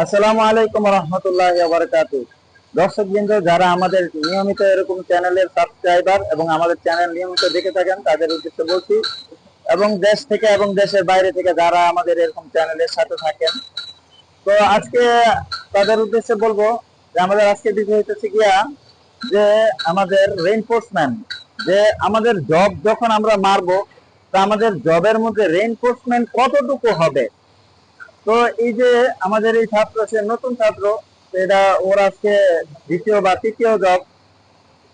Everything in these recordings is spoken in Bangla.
আসসালামু আলাইকুম রহমতুল্লাহ বারকাতু দর্শক বৃন্দ, যারা আমাদের নিয়মিত এরকম চ্যানেলের সাবস্ক্রাইবার এবং আমাদের চ্যানেল নিয়মিত দেখে থাকেন, তাদের উদ্দেশ্যে বলছি, এবং দেশ থেকে এবং দেশের বাইরে থেকে যারা আমাদের এরকম চ্যানেলের সাথে থাকেন, তো আজকে তাদের উদ্দেশ্যে বলব যে আমাদের আজকে বিষয় হইতেছে গিয়া যে আমাদের রেইনফোর্সমেন্ট যে আমাদের জব যখন আমরা মারবো, তা আমাদের জবের মধ্যে রেইনফোর্সমেন্ট কতটুকু হবে? তো এই যে আমাদের এই ছাত্র, সে নতুন ছাত্র, এটা ওর আজকে দ্বিতীয় বা তৃতীয় জব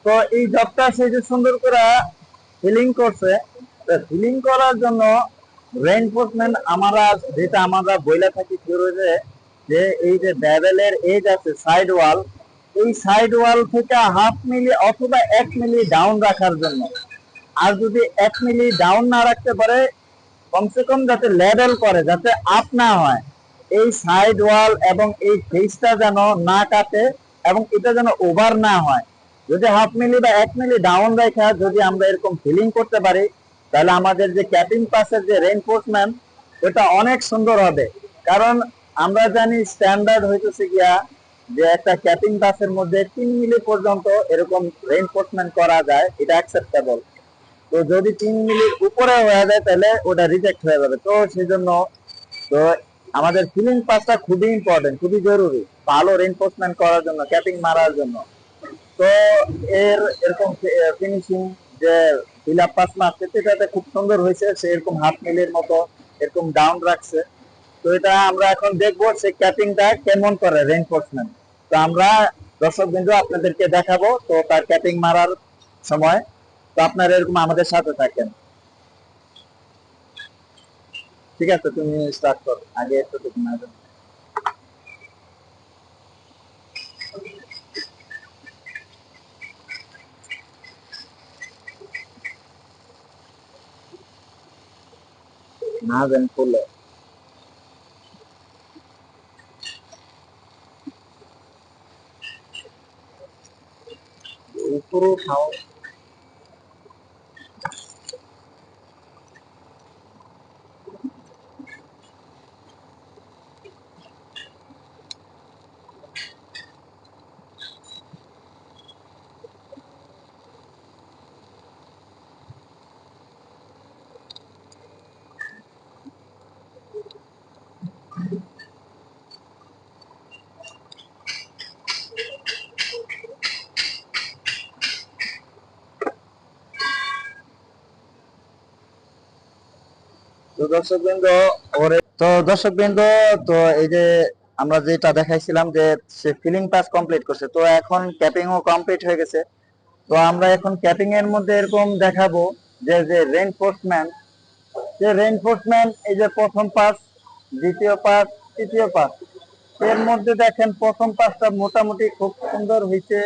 তো এই জবটা সে যে সুন্দর করে ফিলিং করছে ফিলিং করার জন্য রেইনফোর্সমেন্ট আমরা যেটা আমরা বইলা থাকি ফিরোজে যে এই যে ব্যাবেলের এজ আছে সাইড ওয়াল এই সাইড ওয়াল থেকে হাফ মিলি অথবা এক মিলি ডাউন রাখার জন্য। আর যদি এক মিলি ডাউন না রাখতে পারে কমসে কম যাতে লেভেল করে, যাতে আপ না হয়। এই সাইড ওয়াল এবং এই ফেসটা যেন না কাটে এবং এটা যেন ওভার না হয়। যদি হাফ মিলি বা এক মিলি ডাউন রেখা, যদি আমরা এরকম ফিলিং করতে পারি, তাহলে আমাদের যে ক্যাপিং পাসের যে রেইনফোর্সমেন্ট এটা অনেক সুন্দর হবে। কারণ আমরা জানি স্ট্যান্ডার্ড হইতেছে গিয়া যে একটা ক্যাপিং বাসের মধ্যে তিন মিলি পর্যন্ত এরকম রেইনফোর্সমেন্ট করা যায়, এটা অ্যাকসেপ্টেবল তো যদি তিন মিলির উপরে হয়ে যায়, তাহলে ওটা রিজেক্ট হয়ে যাবে। তো সেই জন্য তো আমাদের ফিলিং পাসটা খুবই ইম্পর্টেন্ট খুবই জরুরি। ভালো রেইনফোর্সমেন্ট করার জন্য ক্যাপিং মারার জন্য। তো এর এরকম ফিনিশিং যে ফিল পাস মারছে সেটাতে খুব সুন্দর হয়েছে। সে এরকম হাফ মিলের মতো এরকম ডাউন রাখছে। তো এটা আমরা এখন দেখব সে ক্যাপিংটা কেমন করে রেইনফোর্সমেন্ট তো আমরা দর্শক বিন্দু আপনাদেরকে দেখাবো, তো তার ক্যাপিং মারার সময়। তো আপনারা এরকম আমাদের সাথে থাকেন। ঠিক আছে, তুমি স্টার্ট করো। আগে একটু দেখুন দেন ফুলে খাও। তো দর্শক বৃন্দ তো দর্শক বৃন্দ তো এই যে আমরা যেটা দেখাইছিলাম যে সে ফিলিং পাস কমপ্লিট করছে, তো এখন ক্যাপিং ও কমপ্লিট হয়ে গেছে। তো আমরা এখন ক্যাপিং এর মধ্যে এরকম দেখাবো যে যে রেইনফোর্সমেন্ট যে রেইনফোর্সমেন্ট এই যে প্রথম পাস দ্বিতীয় পাস তৃতীয় পাস এর মধ্যে দেখেন প্রথম পাসটা মোটামুটি খুব সুন্দর হয়েছে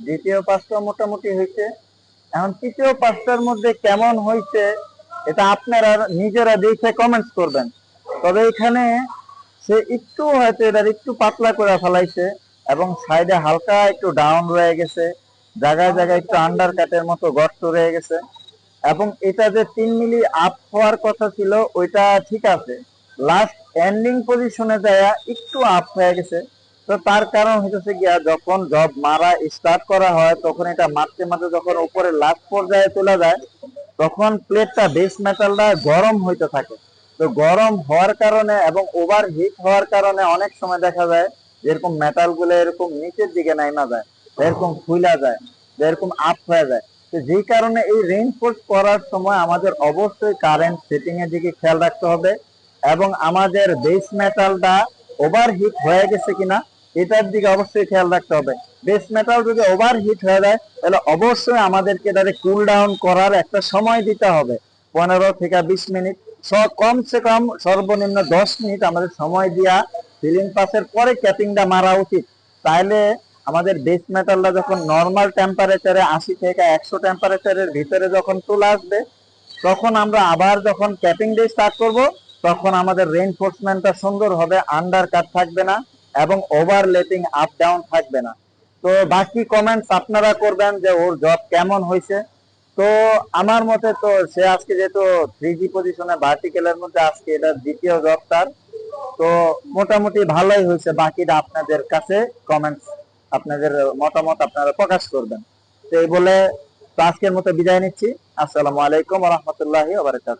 দ্বিতীয় পাসটা মোটামুটি হয়েছে এখন তৃতীয় পাসটার মধ্যে কেমন হয়েছে এটা আপনারা নিজেরা দেখে কমেন্টস করবেন। তবে এখানে সে একটু হয়তো এটার একটু পাতলা করে ফেলাইছে এবং সাইডে হালকা একটু ডাউন রয়ে গেছে, জায়গায় জায়গায় একটু আন্ডার কাটের মতো গর্ত রয়ে গেছে এবং এটা যে তিন মিলি আপ হওয়ার কথা ছিল, ওইটা ঠিক আছে। লাস্ট এন্ডিং পজিশনে যায় একটু আপ হয়ে গেছে। তো তার কারণ হচ্ছে গিয়া যখন জব মারা স্টার্ট করা হয়, তখন এটা মারতে মারতে যখন উপরে লাস্ট পর্যায়ে তোলা যায় তখন প্লেটটা বেস মেটালটা গরম হইতে থাকে। তো গরম হওয়ার কারণে এবং ওভার হিট হওয়ার কারণে অনেক সময় দেখা যায় এরকম মেটালগুলো এরকম নিচের দিকে নাইমা যায় এরকম ফুলা যায় এরকম আপ হয়ে যায়। তো যেই কারণে এই রেইনফোর্স করার সময় আমাদের অবশ্যই কারেন্ট সেটিং এর দিকে খেয়াল রাখতে হবে এবং আমাদের বেস মেটালটা ওভার হিট হয়ে গেছে কিনা, এটার দিকে অবশ্যই খেয়াল রাখতে হবে। বেস মেটাল যদি ওভার হিট হয়ে যায়, তাহলে অবশ্যই আমাদেরকে এটাকে কুল ডাউন করার একটা সময় দিতে হবে। পনেরো থেকে বিশ মিনিট কমসে কম সর্বনিম্ন দশ মিনিট আমাদের সময় দিয়া সিলিং পাসের পরে ক্যাপিংটা মারা উচিত। তাহলে আমাদের বেস মেটালটা যখন নর্মাল টেম্পারেচারে আশি থেকে একশো টেম্পারেচারের ভিতরে যখন চলে আসবে, তখন আমরা আবার যখন ক্যাপিং দিয়ে স্টার্ট করব, তখন আমাদের রেইনফোর্সমেন্টটা সুন্দর হবে আন্ডার কাট থাকবে না এবং ওভারলেপিং আপ ডাউন থাকবে না। তো বাকি কমেন্টস আপনারা করবেন যে ওর জব কেমন হয়েছে। তো আমার মতে তো সে আজকে যেহেতু থ্রি জি পজিশনে ভার্টিক্যালের মধ্যে, আজকে এটা দ্বিতীয় জব তার। তো মোটামুটি ভালোই হয়েছে। বাকিটা আপনাদের কাছে কমেন্টস আপনাদের মতামত আপনারা প্রকাশ করবেন। তো এই বলে আজকের মতো বিদায় নিচ্ছি। আসসালামু আলাইকুম রহমতুল্লাহ আবরকাত